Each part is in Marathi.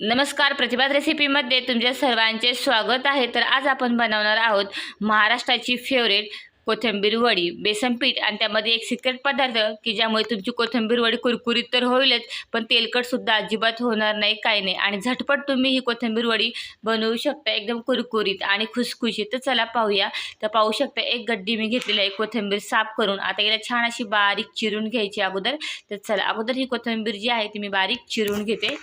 नमस्कार प्रतिभात रेसिपीमध्ये तुमच्या सर्वांचे स्वागत आहे. तर आज आपण बनवणार आहोत महाराष्ट्राची फेवरेट कोथिंबीर वडी. बेसन पीठ आणि त्यामध्ये एक सिक्रेट पदार्थ की ज्यामुळे तुमची कोथिंबीर वडी कुरकुरीत तर होईलच पण तेलकटसुद्धा अजिबात होणार नाही काही नाही. आणि झटपट तुम्ही ही कोथिंबीर वडी बनवू शकता. एकदम कुरकुरीत आणि खुसखुशीत. तर चला पाहूया. तर पाहू शकता एक गड्डी मी घेतलेली आहे. कोथिंबीर साफ करून आता याला छान अशी बारीक चिरून घ्यायची अगोदर. तर चला अगोदर ही कोथिंबीर जी आहे ती मी बारीक चिरून घेते.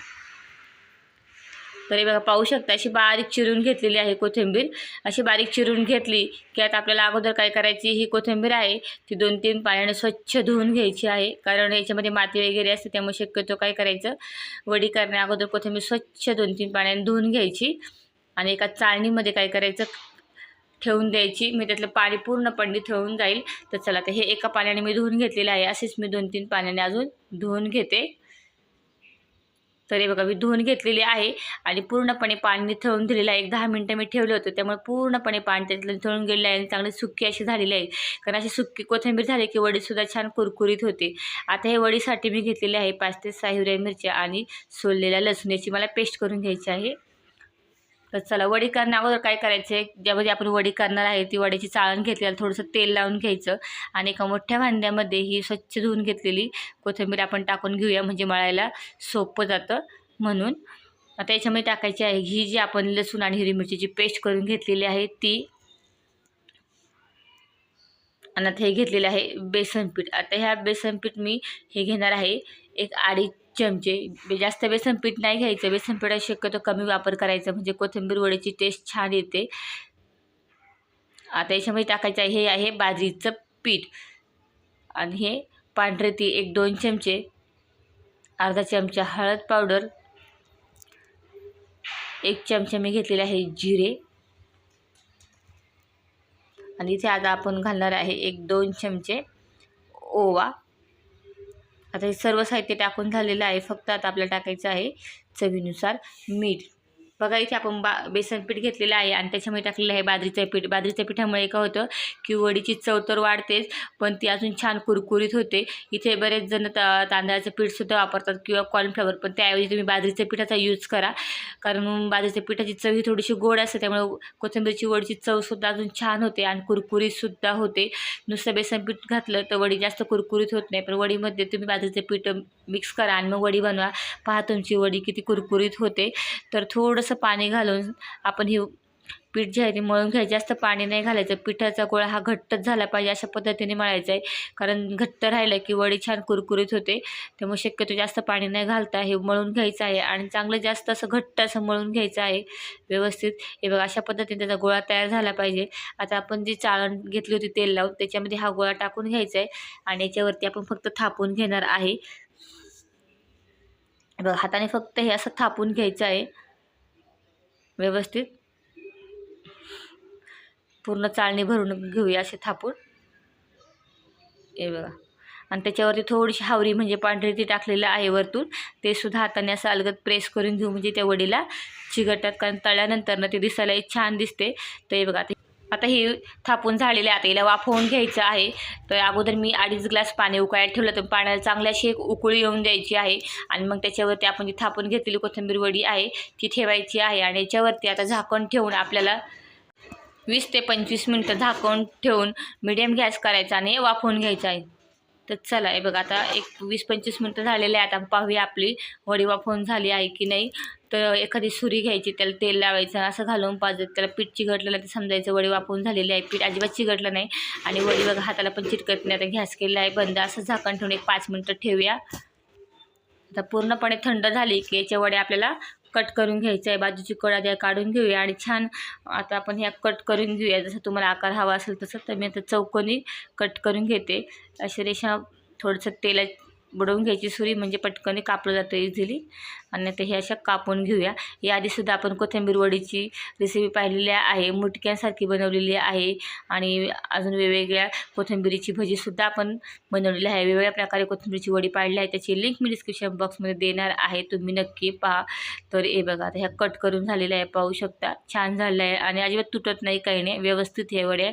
तरी बघा पाहू शकता अशी बारीक चिरून घेतलेली आहे कोथिंबीर. अशी बारीक चिरून घेतली की आता आपल्याला अगोदर काय करायची ही कोथिंबीर आहे ती दोन तीन पाण्याने स्वच्छ धुवून घ्यायची आहे. कारण याच्यामध्ये माती वगैरे असते त्यामुळे शक्यतो काय करायचं वडी करण्या अगोदर कोथिंबीर स्वच्छ दोन तीन पाण्याने धुवून घ्यायची आणि एका चाळणीमध्ये काय करायचं ठेवून द्यायची. मी त्यातलं पाणी पूर्णपणे ठेवून जाईल. तर चला तर हे एका पाण्याने मी धुवून घेतलेलं आहे. असेच मी दोन तीन पाण्याने अजून धुवून घेते. तर हे बघा मी धुवून घेतलेली आहे आणि पूर्णपणे पाणी निथळून दिलेलं आहे. एक दहा मिनटं मी ठेवलं होतं त्यामुळे पूर्णपणे पाणी त्यातलं निथळून गेलेलं आहे आणि चांगली सुक्की अशी झालेली आहे. कारण अशी सुक्की कोथिंबीर झाली की वडीसुद्धा छान कुरकुरीत होते. आता हे वडीसाठी मी घेतलेले आहे पाच ते सहा हिरव्या मिरच्या आणि सोललेल्या लसूण याची मला पेस्ट करून घ्यायची आहे. तर चला वडी करण्या अगोदर काय करायचं? आहे ज्यामध्ये आपण वडी करणार आहे ती वड्याची चाळण घेतलेलं थोडंसं तेल लावून घ्यायचं आणि एका मोठ्या भांड्यामध्ये ही स्वच्छ धुवून घेतलेली कोथिंबीर आपण टाकून घेऊया म्हणजे मळायला सोपं जातं म्हणून. आता याच्यामध्ये टाकायची आहे ही जी आपण लसूण आणि हिरवी मिरचीची पेस्ट करून घेतलेली आहे ती. आणि आता हे घेतलेलं आहे बेसन पीठ आता ह्या बेसन पीठ मी हे घेणार आहे एक अडीच चमचे. बे- जास्त बेसन पीठ नाही घ्यायचं. बेसन शक्यतो कमी वापर करायचा. म्हणजे कोथिंबीर वडीची टेस्ट छान येते. आता याच्यामध्ये टाकायचं आहे हे आहे बाजरीचं पीठ. आणि हे पांढरे ती एक दोन चमचे अर्धा चमचा हळद पावडर एक चमचा मी घेतलेला आहे जिरे. आणि इथे आता आपण घालणार आहे एक दोन चमचे ओवा. आता हे सर्व साहित्य टाकून झालेलं आहे. फक्त आता आपल्याला टाकायचं आहे चवीनुसार मीठ. बघा इथे आपण बा बेसन पीठ घेतलेलं आहे आणि त्याच्यामध्ये टाकलेलं आहे बाजरीचं पीठ. बाजरीच्या पिठामुळे काय होतं की वडीची चव तर वाढतेच पण ती अजून छान कुरकुरीत होते. इथे बरेच जण ता तांदळाचं पीठसुद्धा वापरतात किंवा कॉर्नफ्लॉवर पण त्याऐवजी तुम्ही बाजरीच्या पिठाचा यूज करा. कारण बाजरीच्या पिठाची चव ही थोडीशी गोड असते त्यामुळे कोथिंबीरची वडीची चवसुद्धा अजून छान होते आणि कुरकुरीतसुद्धा होते. नुसतं बेसन पीठ घातलं तर वडी जास्त कुरकुरीत होत नाही पण वडीमध्ये तुम्ही बाजरीचं पीठ मिक्स करा आणि मग वडी बनवा. पहा तुमची वडी किती कुरकुरीत होते. तर थोडंसं पाणी घालून आपण ही पीठ जे आहे ते मळून घ्यायचं. जास्त पाणी नाही घालायचं. पिठाचा गोळा हा घट्टच झाला पाहिजे अशा पद्धतीने मळायचा आहे कारण घट्ट राहिलं की वडी छान कुरकुरीत होते. त्यामुळे शक्यतो जास्त पाणी नाही घालता. हे मळून घ्यायचं आहे आणि चांगलं जास्त असं घट्ट असं मळून घ्यायचं आहे. व्यवस्थित. हे बघा अशा पद्धतीने त्याचा गोळा तयार झाला पाहिजे. आता आपण जी चाळण घेतली होती तेल लावून त्याच्यामध्ये हा गोळा टाकून घ्यायचा आहे आणि याच्यावरती आपण फक्त थापून घेणार आहे. बघा हाताने फक्त हे असं थापून घ्यायचं आहे. व्यवस्थित. पूर्ण चाळणी भरून घेऊया असे थापून. हे बघा. आणि त्याच्यावरती थोडीशी हावरी म्हणजे पांढरी ती टाकलेलं आहे वरतून. ते सुद्धा हाताने असं अलगत प्रेस करून घेऊ म्हणजे त्या वडीला चिघटतात कारण तळल्यानंतर ना ते दिसायलाही छान दिसते. ते बघा आता ही थापून झालेली आहे. आता हिला वाफवून घ्यायचं आहे. तर अगोदर मी अडीच ग्लास पाणी उकळायला ठेवलं तर पाण्याला चांगल्याशी एक उकळी येऊन द्यायची आहे. आणि मग त्याच्यावरती आपण जी थापून घेतलेली कोथिंबीर वडी आहे ती ठेवायची आहे. आणि याच्यावरती आता झाकण ठेवून आपल्याला वीस ते पंचवीस मिनटं झाकून ठेवून मिडियम गॅस करायचा आणि वाफवून घ्यायचं आहे. तर चला हे बघा आता एक वीस पंचवीस मिनटं झालेले आहेत. आता पाहूया आपली वडी वाफवून झाली आहे की नाही. तर एखादी सुरी घ्यायची त्याला तेल लावायचं असं घालून पाजत त्याला पीठ चिघटलेलं ते समजायचं. वडी वापरून झालेली आहे पीठ अजिबात चिघटलं नाही. आणि वडी बघा हाताला पण चिटकत नाही. आता गॅस केलेला आहे बंद. असं झाकण ठेवून एक पाच मिनटं ठेवूया. आता पूर्णपणे थंड झाली की याच्या वड्या आपल्याला कट करून घ्यायचं आहे. बाजूची कडा द्या काढून घेऊया आणि छान आता आपण ह्या कट करून घेऊया. जसं तुम्हाला आकार हवा असेल तसं तर मी आता चौकोनी कट करून घेते. अशी रेषा थोडंसं तेला बुडवून घ्यायची सुरी म्हणजे पटकन कापलं जातं इझिली आणि आता हे अशा कापून घेऊया. याआधीसुद्धा आपण कोथिंबीर वडीची रेसिपी पाहिलेली आहे. मुटक्यांसारखी बनवलेली आहे. आणि अजून वेगवेगळ्या कोथिंबीरीची भजीसुद्धा आपण बनवलेली आहे. वेगवेगळ्या प्रकारे कोथिंबीरची वडी पाडली आहे. त्याची लिंक मी डिस्क्रिप्शन बॉक्समध्ये देणार आहे. तुम्ही नक्की पहा. तर हे बघा आता ह्या कट करून झालेल्या आहे. पाहू शकता. छान झालेलं आहे आणि अजिबात तुटत नाही काही नाही. व्यवस्थित हे वड्या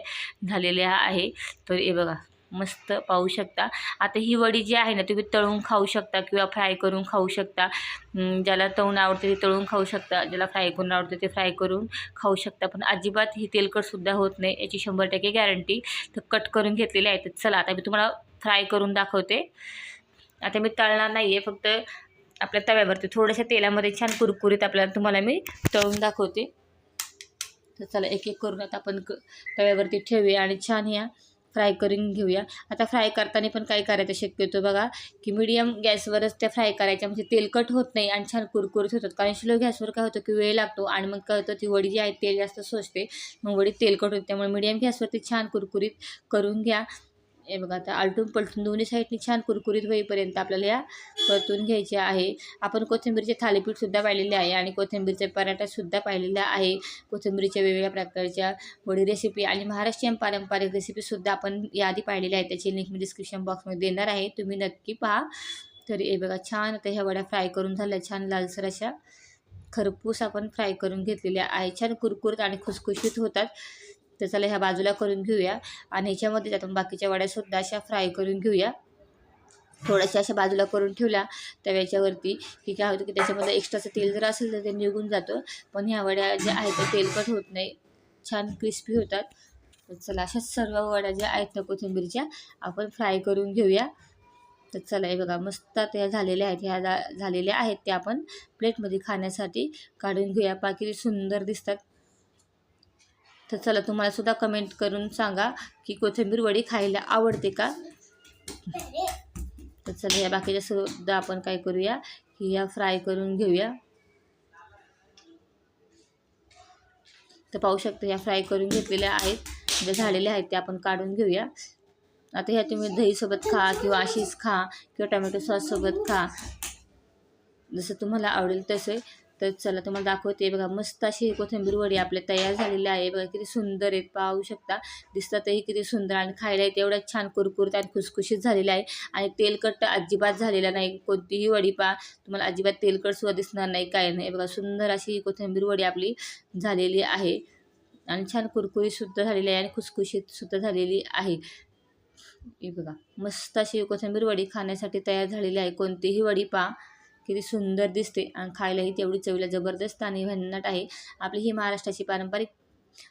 झालेल्या आहे. तर हे बघा. मस्त पाहू शकता. आता ही वडी जी आहे ना तुम्ही तळून खाऊ शकता किंवा फ्राय करून खाऊ शकता. ज्याला तळून आवडते ते तळून खाऊ शकता ज्याला फ्राय करून आवडते ते फ्राय करून खाऊ शकता. पण अजिबात ही तेलकटसुद्धा होत नाही याची शंभर टक्के गॅरंटी तर कट करून घेतलेली आहे तर चला आता मी तुम्हाला फ्राय करून दाखवते. आता मी तळणार नाही आहे फक्त आपल्या तव्यावरती थोड्याशा तेलामध्ये छान कुरकुरीत आपल्याला तुम्हाला मी तळून दाखवते. तर चला एक एक करून आता आपण क तव्यावरती ठेवूया आणि छान ह्या फ्राय करून घेऊया. आता फ्राय करताना पण काय करायचं शक्यतो बघा की मीडियम गॅसवरच त्या फ्राय करायच्या. म्हणजे तेलकट होत नाही आणि छान कुरकुरीत होतात. कारण स्लो गॅसवर काय होतं की वेळ लागतो आणि मग काय होतं ती वडी जी आहे तेल जास्त सोसते. मग वडी तेलकट होते. त्यामुळे मीडियम गॅसवरती छान कुरकुरीत करून घ्या. हे बघा आता आलटून पलटून दोन्ही साईडनी छान कुरकुरीत होईपर्यंत आपल्याला या परतून घ्यायचे आहे. आपण कोथिंबीरचे थालीपीठसुद्धा पाहिलेले आहे आणि कोथिंबीरचे पराठासुद्धा पाहिलेला आहे. कोथिंबीरच्या वेगवेगळ्या प्रकारच्या वडी रेसिपी आणि महाराष्ट्रीयन पारंपरिक रेसिपीसुद्धा आपण यादी पाहिलेल्या आहे त्याची लिंक मी डिस्क्रिप्शन बॉक्समध्ये देणार आहे. तुम्ही नक्की पहा. तर हे बघा छान आता ह्या वड्या फ्राय करून झाल्या. छान लालसर अशा खरपूस आपण फ्राय करून घेतलेल्या आहे. छान कुरकुरीत आणि खुसखुशीत होतात. तर चला ह्या बाजूला करून घेऊया. आणि ह्याच्यामध्ये आपण बाकीच्या वड्यासुद्धा अशा फ्राय करून घेऊया. थोड्याशा अशा बाजूला करून ठेवल्या. तव्याच्यावरती की काय होतं की त्याच्यामध्ये एक्स्ट्राचं तेल जर असेल तर ते निघून जातं. पण ह्या वड्या ज्या आहेत त्या तेलकट होत नाही. छान क्रिस्पी होतात. तर चला अशाच सर्व वड्या ज्या आहेत ना कोथिंबीरच्या आपण फ्राय करून घेऊया. तर चला हे बघा मस्त त्या झालेल्या आहेत. ह्या झा- झालेल्या आहेत त्या आपण प्लेटमध्ये खाण्यासाठी काढून घेऊया. बाकी सुंदर दिसतात. तर चला तुम्हाला सुद्धा कमेंट करून सांगा की कोथिंबीर वडी खायला आवडते का? तर चला या बाकीच्या सुद्धा आपण काय करूया की या फ्राय करून घेऊया. तर पाहू शकता ह्या फ्राय करून घेतलेल्या आहेत ज्या झालेल्या आहेत त्या आपण काढून घेऊया. आता ह्या तुम्ही दहीसोबत खा किंवा अशीच खा किंवा टोमॅटो सॉससोबत खा. जसं तुम्हाला आवडेल तसे तर चला तुम्हाला दाखवते. बघा मस्त अशी कोथिंबीर वडी आपल्या तयार झालेली आहे. बघा किती सुंदर आहेत पाहू शकता. दिसतातही किती सुंदर आणि खायला तेवढ्याच छान कुरकुरत आणि खुसखुशीत झालेला आहे. आणि तेलकट अजिबात झालेला नाही. कोणतीही वडी पा तुम्हाला अजिबात तेलकट सुद्धा दिसणार नाही काय नाही. बघा सुंदर अशी ही कोथिंबीर वडी आपली झालेली आहे. आणि छान कुरकुरीत सुद्धा झालेली आहे आणि खुसखुशीत सुद्धा झालेली आहे. हे बघा मस्त अशी कोथिंबीर वडी खाण्यासाठी तयार झालेली आहे. कोणतीही वडी पा किती सुंदर दिसते आणि खायलाही तेवढी चवीला जबरदस्त आणि भन्नाट आहे. आपली ही महाराष्ट्राची पारंपरिक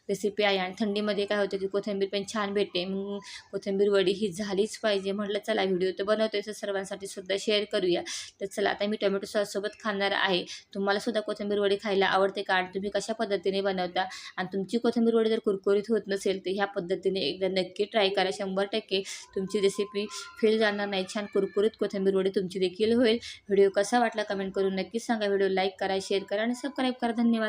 रेसिपी आहे. आणि थंडीमध्ये काय होतं की कोथिंबीर पण छान भेटते. मग कोथिंबीर वडी ही झालीच पाहिजे. म्हटलं चला व्हिडिओ तर बनवतोय. तर सर्वांसाठी सुद्धा शेअर करूया. तर चला आता मी टोमॅटो सॉससोबत खाणार आहे. तुम्हाला सुद्धा कोथिंबीर वडी खायला आवडते का? आणि तुम्ही कशा पद्धतीने बनवता? आणि तुमची कोथिंबीर वडी जर कुरकुरीत होत नसेल तर ह्या पद्धतीने एकदा नक्की ट्राय करा. शंभर टक्के तुमची रेसिपी फेल जाणार नाही. छान कुरकुरीत कोथिंबीर वडी तुमची देखील होईल. व्हिडिओ कसा वाटला? कमेंट करून नक्कीच सांगा. व्हिडिओ लाईक करा शेअर करा आणि सबस्क्राईब करा. धन्यवाद.